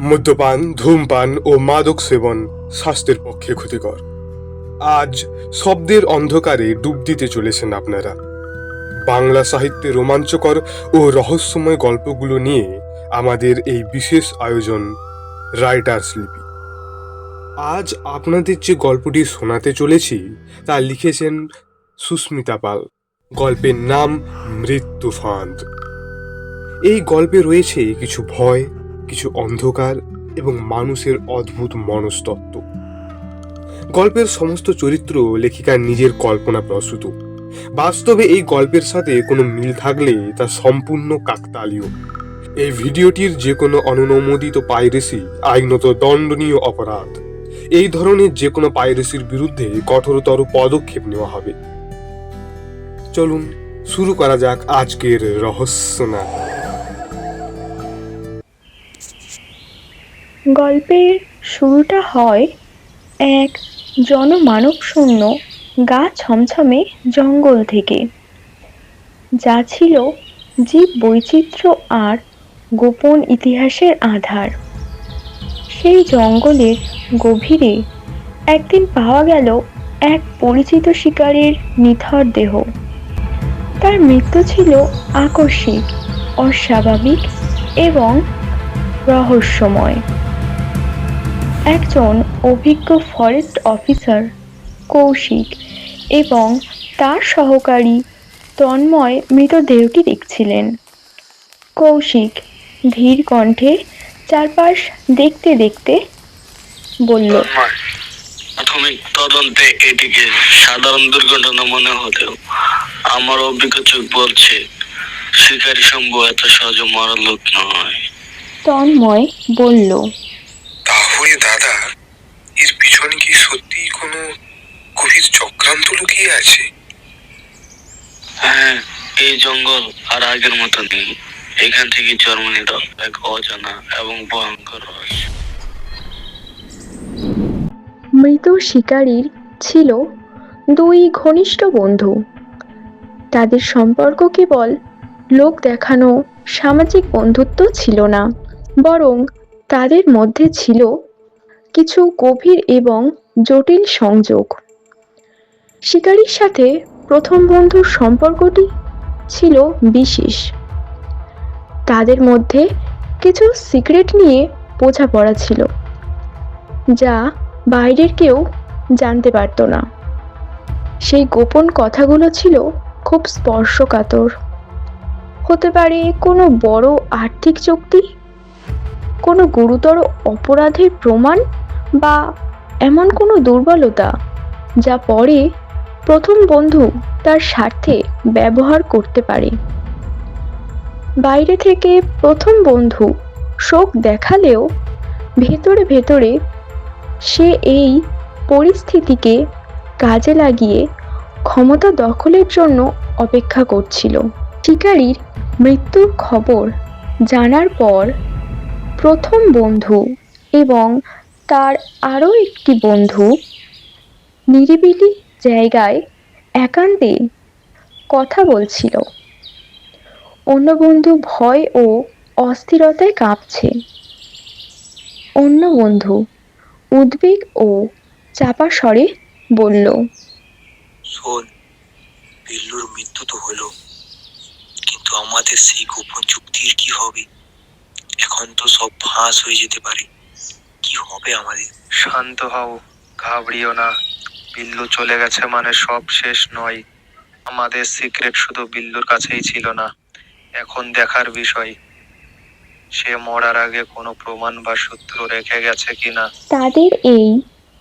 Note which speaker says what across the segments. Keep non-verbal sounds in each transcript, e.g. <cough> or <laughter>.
Speaker 1: মদ্যপান, ধূমপান ও মাদক সেবন স্বাস্থ্যের পক্ষে ক্ষতিকর। আজ শব্দের অন্ধকারে ডুব দিতে চলেছেন আপনারা। বাংলা সাহিত্যে রোমাঞ্চকর ও রহস্যময় গল্পগুলো নিয়ে আমাদের এই বিশেষ আয়োজন রাইটার্স লিপি। আজ আপনাদের যে গল্পটি শোনাতে চলেছি, তা লিখেছেন সুস্মিতা পাল। গল্পের নাম মৃত্যু ফাঁদ। এই গল্পে রয়েছে কিছু ভয় কিছু অন্ধকার এবং মানুষের অদ্ভুত মনস্তত্ত্ব। গল্পের সমস্ত চরিত্র লেখিকার নিজের কল্পনা প্রসূত বাস্তবে এই গল্পের সাথে কোনো মিল থাকলে তা সম্পূর্ণ কাকতালীয়। এই ভিডিওটির যে কোনো অনুমোদিত পাইরেসি আইনত দণ্ডনীয় অপরাধ। এই ধরনের যে কোনো পাইরেসির বিরুদ্ধে কঠোরতর পদক্ষেপ নেওয়া হবে। চলুন, শুরু করা যাক আজকের রহস্য
Speaker 2: গল্পের শুরুটা হয় এক জনমানব শূন্য গা ছমছমে জঙ্গল থেকে। যা ছিল জীব বৈচিত্র্য আর গোপন ইতিহাসের আধার। সেই জঙ্গলের গভীরে একদিন পাওয়া গেল এক পরিচিত শিকারীর নিথর দেহ। তার মৃত্যু ছিল আকস্মিক, অস্বাভাবিক এবং রহস্যময়। একজন অভিজ্ঞ ফরেস্ট অফিসার কৌশিক এবং তার সহকারী তন্ময় মৃতদেহটি দেখছিলেন। কৌশিক ধীর কণ্ঠে চারপাশ দেখতে দেখতে বলল
Speaker 3: প্রাথমিক তদন্তে এটিকে সাধারণ দুর্ঘটনা মনে হলেও আমার অভিজ্ঞ চোখ বলছে শিকারী শম্ভু এত সহজে মরার লোক নয়।
Speaker 2: তন্ময় বলল
Speaker 4: তাহলে দাদা এর পিছনে কি সত্যি কোনো গভীর চক্রান্ত লুকিয়ে আছে?
Speaker 3: হ্যাঁ এই জঙ্গল আর আগের মতো নেই। এখান থেকে জন্ম নিল এক অজানা এবং ভয়ঙ্কর রহস্য।
Speaker 2: মৃত শিকারীর ছিল দুই ঘনিষ্ঠ বন্ধু। তাদের সম্পর্ক কেবল লোক দেখানো সামাজিক বন্ধুত্ব ছিল না বরং তাদের মধ্যে ছিল কিছু গভীর এবং জটিল সংযোগ। শিকারীর সাথে প্রথম বন্ধুর সম্পর্কটি ছিল বিশেষ। তাদের মধ্যে কিছু সিক্রেট নিয়ে বোঝাপড়া ছিল, যা বাইরের কেউ জানতে পারতো না। সেই গোপন কথাগুলো ছিল খুব স্পর্শকাতর। হতে পারে কোনো বড় আর্থিক চুক্তি কোনো গুরুতর অপরাধের প্রমাণ বা এমন কোনো দুর্বলতা যা পরে প্রথম বন্ধু তার স্বার্থে ব্যবহার করতে পারে। বাইরে থেকে প্রথম বন্ধু শোক দেখালেও ভেতরে ভেতরে সে এই পরিস্থিতিকে কাজে লাগিয়ে ক্ষমতা দখলের জন্য অপেক্ষা করছিল। শিকারীর মৃত্যুর খবর জানার পর প্রথম বন্ধু এবং তার আরও একটি বন্ধু নিরিবিলি জায়গায় একান্তে কথা বলছিল। অন্য বন্ধু ভয় ও অস্থিরতায় কাঁপছে। অন্য বন্ধু উদ্বেগ ও চাপা স্বরে বলল,
Speaker 4: শোন, বিল্লুর মৃত্যু তো হলো, কিন্তু আমাদের সেই গোপন চুক্তির কি হবে? এখন তো সব ফাঁস হয়ে যেতে পারে। কি হবে আমাদের?
Speaker 5: শান্ত হও ঘাবড়িও না। বিল্লু চলে গেছে মানে সব শেষ নয়। আমাদের সিক্রেট শুধু বিল্লুর কাছেই ছিল না এখন দেখার বিষয়। সে মরার আগে কোনো প্রমাণ বা সূত্র রেখে গেছে কিনা?
Speaker 2: তাদের এই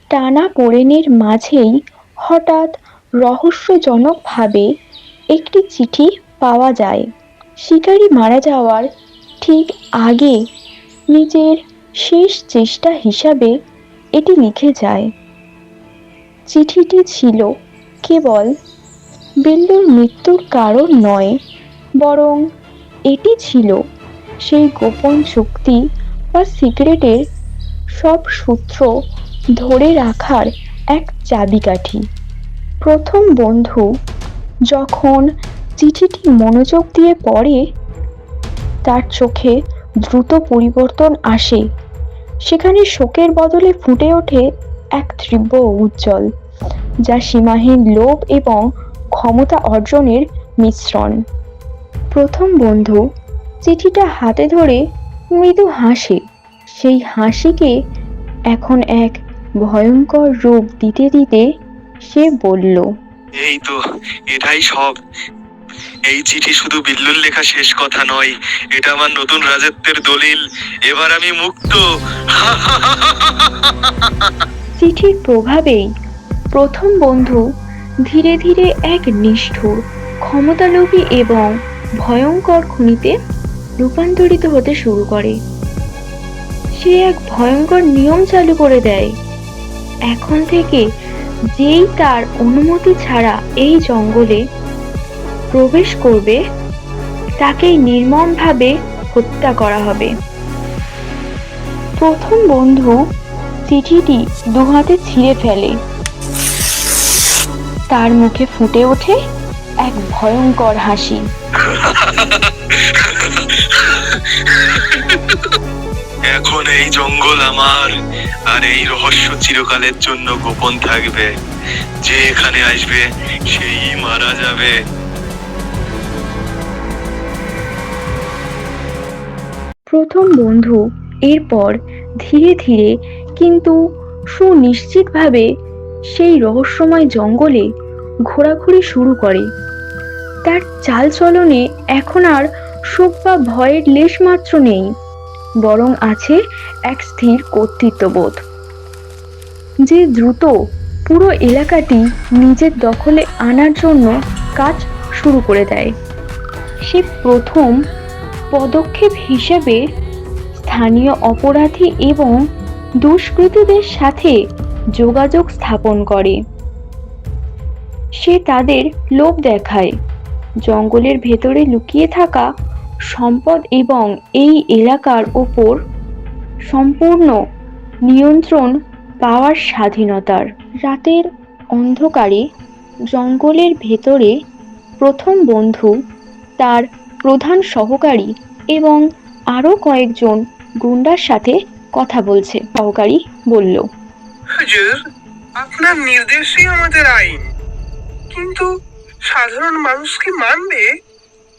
Speaker 2: টানা পোড়েনের মাঝেই হঠাৎ রহস্যজনকভাবে একটি চিঠি পাওয়া যায়। শিকারী মারা যাওয়ার ঠিক আগে নিজের শেষ চেষ্টা হিসাবে এটি লিখে যায়। চিঠিটি ছিল কেবল বিল্লুর মৃত্যুর কারণ নয়, বরং এটি ছিল সেই গোপন চুক্তি বা সিক্রেটের সব সূত্র ধরে রাখার এক চাবিকাঠি। প্রথম বন্ধু যখন চিঠিটি মনোযোগ দিয়ে পড়ে তার চোখে দ্রুত পরিবর্তন আসে। সেখানে শোকের বদলে ফুটে ওঠে এক তীব্র উজ্জ্বল, যা সীমাহীন লোভ এবং ক্ষমতা অর্জনের মিশ্রণ। প্রথম বন্ধু, চিঠিটা হাতে ধরে মৃদু হাসে। সেই হাসিকে এখন এক ভয়ঙ্কর রূপ দিতে দিতে সে বলল,
Speaker 5: এই তো, এটাই সব। এই চিঠি শুধু বিল্লুর লেখা শেষ কথা নয়, এটা আমার নতুন রাজত্বের দলিল। এবার আমি মুক্ত।
Speaker 2: চিঠির প্রভাবেই প্রথম বন্ধু ধীরে ধীরে এক নিষ্ঠুর, ক্ষমতালোভী এবং ভয়ঙ্কর খুনিতে রূপান্তরিত হতে শুরু করে। সে এক ভয়ঙ্কর নিয়ম চালু করে দেয়। এখন থেকে যেই তার অনুমতি ছাড়া এই জঙ্গলে প্রবেশ করবে, তাকেই নির্মমভাবে হত্যা করা হবে। প্রথম বন্ধু চিঠিটি দুহাতে ছিঁড়ে ফেলে। তার মুখে ফুটে ওঠে এক ভয়ঙ্কর হাসি।
Speaker 5: এখন এই জঙ্গল আমার, আর এই রহস্য চিরকালের জন্য গোপন থাকবে। যে এখানে আসবে, সেই মারা যাবে।
Speaker 2: প্রথম বন্ধু। এরপর ধীরে ধীরে কিন্তু সুনিশ্চিতভাবে সেই রহস্যময় জঙ্গলে ঘোরাঘুরি শুরু করে। তার চালচলনে এখন আর শোক বা ভয়ের লেশমাত্র নেই, বরং আছে এক স্থির কর্তৃত্ববোধ। যে দ্রুত পুরো এলাকাটি নিজের দখলে আনার জন্য কাজ শুরু করে দেয়, সে প্রথম পদক্ষেপ হিসেবে স্থানীয় অপরাধী এবং দুষ্কৃতীদের সাথে যোগাযোগ স্থাপন করে। সে তাদের লোভ দেখায়। জঙ্গলের ভেতরে লুকিয়ে থাকা সম্পদ এবং এই এলাকার ওপর সম্পূর্ণ নিয়ন্ত্রণ পাওয়ার স্বাধীনতার। রাতের অন্ধকারে জঙ্গলের ভেতরে প্রথম বন্ধু তার প্রধান সহকারী এবং আরও কয়েকজন গুন্ডার সাথে কথা বলছে সহকারী বলল।
Speaker 6: হুজুর আপনার নির্দেশই আমাদের আইন। কিন্তু সাধারণ মানুষ কি মানবে?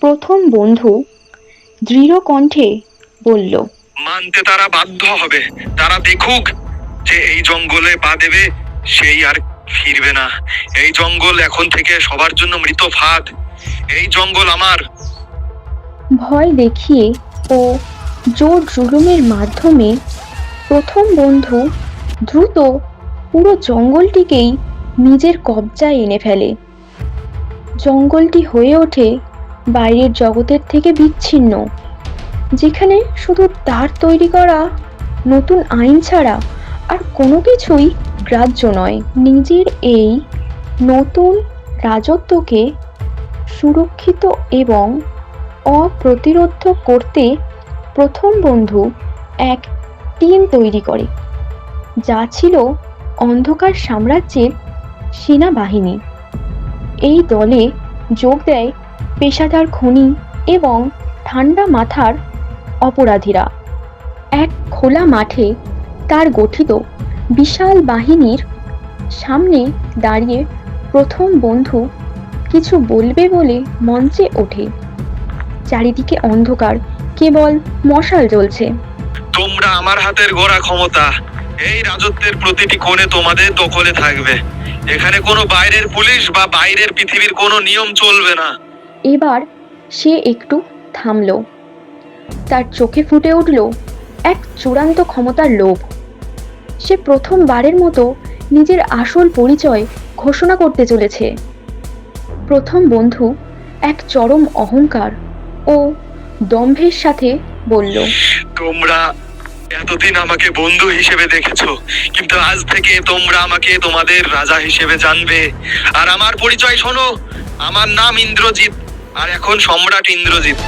Speaker 2: প্রথম বন্ধু দৃঢ় কণ্ঠে বলল
Speaker 5: মানতে তারা বাধ্য হবে। তারা দেখুক যে এই জঙ্গলে পা দেবে সেই আর ফিরবে না। এই জঙ্গল এখন থেকে সবার জন্য মৃত ফাঁদ। এই জঙ্গল আমার।
Speaker 2: ভয় দেখিয়ে ও জোর জুলুমের মাধ্যমে প্রথম বন্ধু দ্রুত পুরো জঙ্গলটিকেই নিজের কবজায় এনে ফেলে। জঙ্গলটি হয়ে ওঠে বাইরের জগতের থেকে বিচ্ছিন্ন, যেখানে শুধু তার তৈরি করা নতুন আইন ছাড়া আর কোনো কিছুই গ্রাহ্য নয়। নিজের এই নতুন রাজত্বকে সুরক্ষিত এবং অপ্রতিরোধ করতে প্রথম বন্ধু এক টিম তৈরি করে, যা ছিল অন্ধকার সাম্রাজ্যের সেনাবাহিনী। এই দলে যোগ দেয় পেশাদার খনি এবং ঠান্ডা মাথার অপরাধীরা। এক খোলা মাঠে তার গঠিত বিশাল বাহিনীর সামনে দাঁড়িয়ে প্রথম বন্ধু কিছু বলবে বলে মঞ্চে ওঠে। চারিদিকে অন্ধকার কেবল মশাল জ্বলছে।
Speaker 5: তোমরা আমার হাতের গোড়া ক্ষমতা এই রাজত্বের প্রতিটি কোণে তোমাদের দখলে থাকবে। এখানে কোনো বাইরের পুলিশ বা বাইরের পৃথিবীর কোনো নিয়ম চলবে না।
Speaker 2: এবার সে একটু থামল। তার চোখে ফুটে উঠল এক চূড়ান্ত ক্ষমতার লোভ। সে প্রথমবারের মতো নিজের আসল পরিচয় ঘোষণা করতে চলেছে। প্রথম বন্ধু এক চরম অহংকার। ও দম্ভের সাথে বলল
Speaker 5: তোমরা এতদিন আমাকে বন্ধু হিসেবে দেখেছ কিন্তু আজ থেকে তোমরা আমাকে তোমাদের রাজা হিসেবে জানবে। আর আমার পরিচয় শোনো আমার নাম ইন্দ্রজিৎ আর এখন সম্রাট ইন্দ্রজিৎ।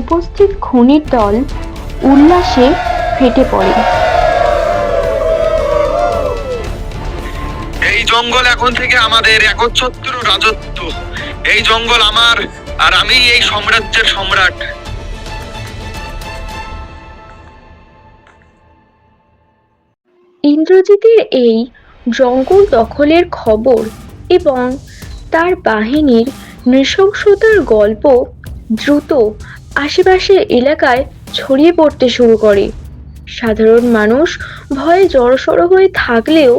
Speaker 2: উপস্থিত খনির দল উল্লাসে ফেটে পড়ে।
Speaker 5: এই জঙ্গল এখন থেকে আমাদের একচ্ছত্র রাজত্ব। এই জঙ্গল আমার আর আমি এই সাম্রাজ্যের সম্রাট।
Speaker 2: ইন্দ্রজিতের এই জঙ্গল দখলের খবর এবং তার বাহিনীর নৃশংসতার গল্প দ্রুত আশেপাশের এলাকায় ছড়িয়ে পড়তে শুরু করে। সাধারণ মানুষ ভয়ে জড়সড় হয়ে থাকলেও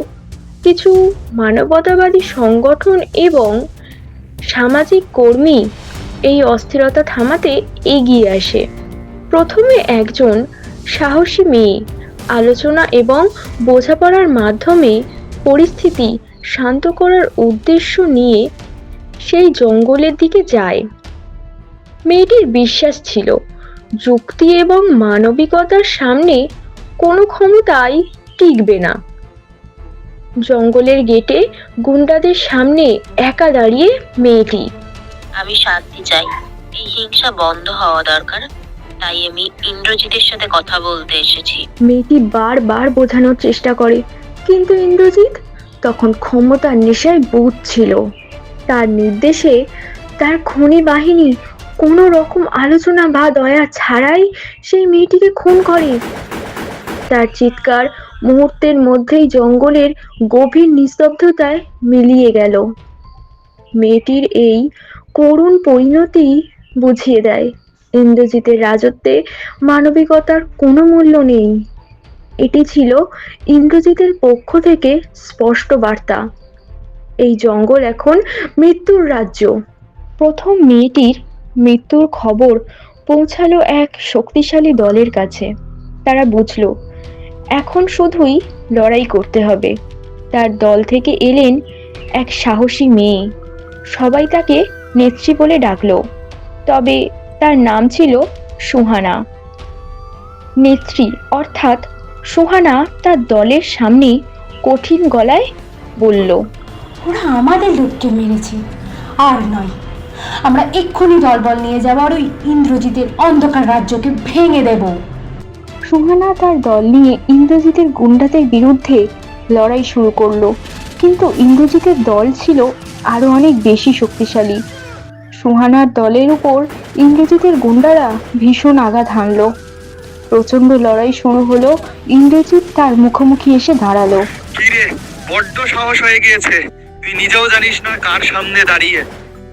Speaker 2: কিছু মানবতাবাদী সংগঠন এবং সামাজিক কর্মী এই অস্থিরতা থামাতে এগিয়ে আসে। প্রথমে একজন সাহসী মেয়ে আলোচনা এবং বোঝাপড়ার মাধ্যমে পরিস্থিতি শান্ত করার উদ্দেশ্য নিয়ে সেই জঙ্গলের দিকে যায়। মেয়েটির বিশ্বাস ছিল, যুক্তি এবং মানবিকতার সামনে কোনো ক্ষমতাই টিকবে না। জঙ্গলের গেটে গুন্ডাদের সামনে একা দাঁড়িয়ে মেয়েটি।
Speaker 7: আমি শান্তি চাই। এই হিংসা বন্ধ হওয়া দরকার। তাই আমি ইন্দ্রজিতের সাথে কথা বলতে এসেছি।
Speaker 2: মেয়েটি বারবার বোঝানোর চেষ্টা করে। কিন্তু ইন্দ্রজিৎ তখন ক্ষমতার নেশায় বুঝছিল তার নির্দেশে তার খনি বাহিনী কোনো রকম আলোচনা বা দয়া ছাড়াই সেই মেয়েটিকে খুন করে। তার চিৎকার মুহূর্তের মধ্যেই জঙ্গলের গভীর নিস্তব্ধতায় মিলিয়ে গেল। মেয়েটির এই করুণ পরিণতি বুঝিয়ে দেয়। ইন্দ্রজিতের রাজত্বে মানবিকতার কোনো মূল্য নেই। এটি ছিল ইন্দ্রজিতের পক্ষ থেকে স্পষ্ট বার্তা। এই জঙ্গল এখন মৃত্যুর রাজ্য। প্রথম মেয়েটির মৃত্যুর খবর পৌঁছালো এক শক্তিশালী দলের কাছে। তারা বুঝলো এখন শুধুই লড়াই করতে হবে। তার দল থেকে এলেন এক সাহসী মেয়ে। সবাই তাকে নেত্রী বলে ডাকলো। তবে তার নাম ছিল সুহানা। নেত্রী অর্থাৎ সুহানা তার দলের সামনে কঠিন গলায় বলল,
Speaker 8: ওরা আমাদের লোককে মেরেছে। আর নয়, আমরা এক্ষুনি দলবল নিয়ে যাব আর ওই ইন্দ্রজিতের অন্ধকার রাজ্যকে ভেঙে দেব।
Speaker 2: সুহানা তার দল নিয়ে ইন্দ্রজিতের গুন্ডাদের বিরুদ্ধে লড়াই শুরু করল। কিন্তু ইন্দ্রজিতের দল ছিল আরও অনেক বেশি শক্তিশালী। সুহানার দলের উপর ইন্দ্রজিতের গুন্ডারা ভীষণ আঘাত হানল। প্রচণ্ড লড়াই শুরু হলো ইন্দ্রজিৎ তার মুখোমুখি এসে দাঁড়াল।
Speaker 5: কিরে বড্ড সাহস হয়ে গিয়েছে। তুই নিজেও জানিস না কার সামনে দাঁড়িয়ে।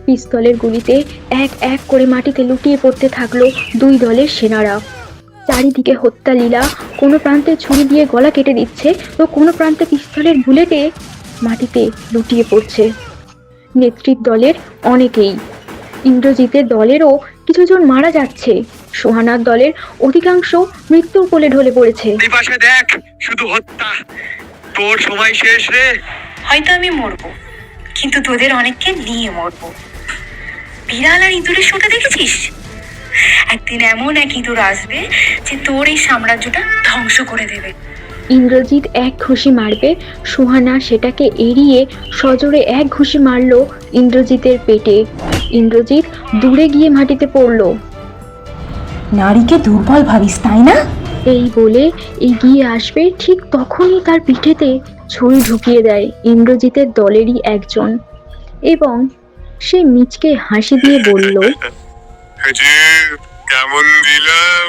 Speaker 2: পিস্তলের গুলিতে এক এক করে মাটিতে লুটিয়ে পড়তে থাকল দুই দলের সেনারা। চারিদিকে হত্যা লীলা। কোনো প্রান্তে ছুরি দিয়ে গলা কেটে দিচ্ছে তো কোনো প্রান্তে পিস্তলের বুলেটে মাটিতে লুটিয়ে পড়ছে। নেতৃত্ব দলের অনেকেই। ইন্দ্রজিতের দলেরও কিছুজন মারা যাচ্ছে। সোহানার দলের অধিকাংশ মৃত্যুর কোলে ঢলে পড়েছে।
Speaker 5: এই পাশে দেখ শুধু হত্যা। তোর সময় শেষ রে।
Speaker 8: হয়তো আমি মরবো কিন্তু তোদের অনেককে নিয়ে মরবো। বিড়াল আর ইঁদুরের শোটা দেখেছিস? একদিন এমন এক ইঁদুর আসবে যে তোর এই সাম্রাজ্যটা ধ্বংস করে দেবে।
Speaker 2: ইন্দ্রজিৎ এক ঘুষি মারবে সুহানা সেটাকে এড়িয়ে সজোরে এক ঘুষি মারলো ইন্দ্রজিতের পেটে। ইন্দ্রজিৎ দূরে গিয়ে মাটিতে পড়ল।
Speaker 8: নারীকে দুর্বল ভাবিস তাই না?
Speaker 2: এই বলে এগিয়ে আসবে ঠিক তখনই তার পিঠেতে ছুরি ঢুকিয়ে দেয় ইন্দ্রজিতের দলেরই একজন। এবং সে মিচকে হাসি দিয়ে বলল
Speaker 1: কেমন দিলাম?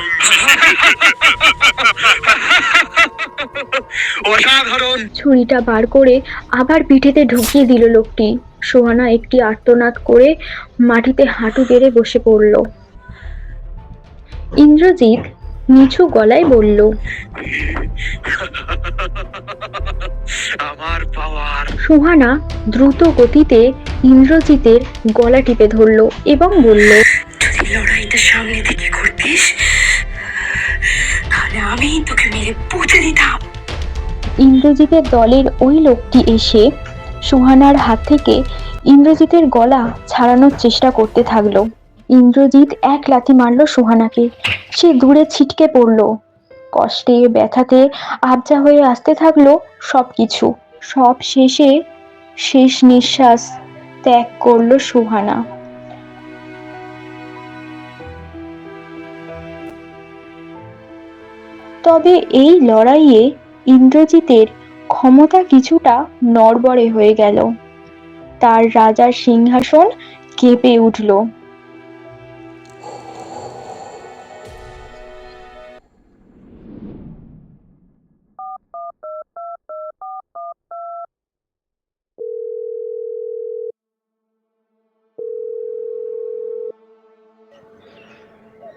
Speaker 1: <laughs>
Speaker 5: অসাধারণ।
Speaker 2: ছুরিটা বার করে আবার পিঠেতে ঢুকিয়ে দিল লোকটি। সোহানা একটি আর্তনাদ করে মাটিতে হাঁটু গেড়ে বসে পড়ল। ইন্দ্রজিৎ নিচু গলায় বলল
Speaker 5: আমার পাওয়ার।
Speaker 2: সুহানা দ্রুত গতিতে ইন্দ্রজিতের গলা টিপে ধরল এবং বলল
Speaker 8: লড়াইটা সামনে থেকে করতিস, তাহলে আমি তোকে মেরে পুঁতে দিতাম।
Speaker 2: ইন্দ্রজিতের দলের ওই লোকটি এসে সুহানার হাত থেকে ইন্দ্রজিতের গলা ছাড়ানোর চেষ্টা করতে থাকল। ইন্দ্রজিৎ এক লাথি মারল সুহানাকে। সে দূরে ছিটকে পড়ল। কষ্টে, ব্যথাতে আবজা হয়ে আসতে থাকল সবকিছু। সব শেষে শেষ নিঃশ্বাস ত্যাগ করল সুহানা। তবে এই লড়াইয়ে ইন্দ্রজিতের ক্ষমতা কিছুটা নড়বড়ে হয়ে গেল। তার রাজার সিংহাসন কেঁপে উঠল।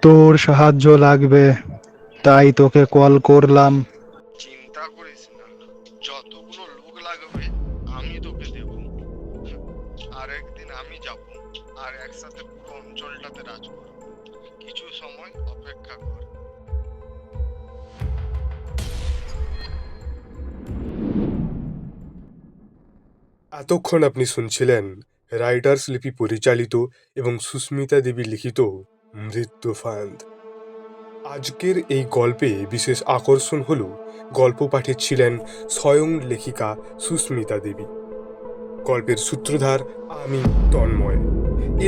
Speaker 9: তোর সাহায্য লাগবে। তাই তোকে কল করলাম।
Speaker 10: চিন্তা করিস না যতগুলো লোক লাগবে আমি তোকে দেব। আর একদিন আমি যাব আর একসাথে পুরো অঞ্চলটাতে রাজ করব। কিছু সময় অপেক্ষা কর।
Speaker 1: এতক্ষণ আপনি শুনছিলেন রাইটার্স লিপি পরিচালিত এবং সুস্মিতা দেবী লিখিত মৃত্যু ফান্দ আজকের এই গল্পে বিশেষ আকর্ষণ হল গল্প পাঠে ছিলেন স্বয়ং লেখিকা সুস্মিতা দেবী। গল্পের সূত্রধার আমি তন্ময়।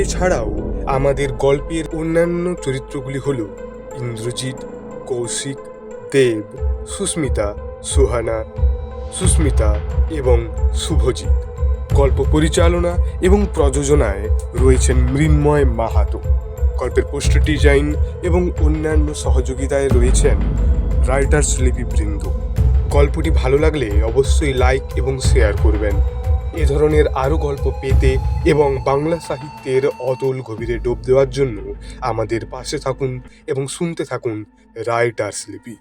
Speaker 1: এছাড়াও আমাদের গল্পের অন্যান্য চরিত্রগুলি হল ইন্দ্রজিৎ, কৌশিক, দেব, সুস্মিতা, সুহানা, সুস্মিতা এবং শুভজিৎ। গল্প পরিচালনা এবং প্রযোজনায় রয়েছেন মৃন্ময় মাহাতো। গল্পের পোস্টার ডিজাইন এবং অন্যান্য সহযোগিতায় রয়েছেন রাইটার্স লিপিবৃন্দ। গল্পটি ভালো লাগলে অবশ্যই লাইক এবং শেয়ার করবেন। এ ধরনের আরও গল্প পেতে এবং বাংলা সাহিত্যের অতল গভীরে ডোব দেওয়ার জন্য আমাদের পাশে থাকুন এবং শুনতে থাকুন রাইটার্স লিপি।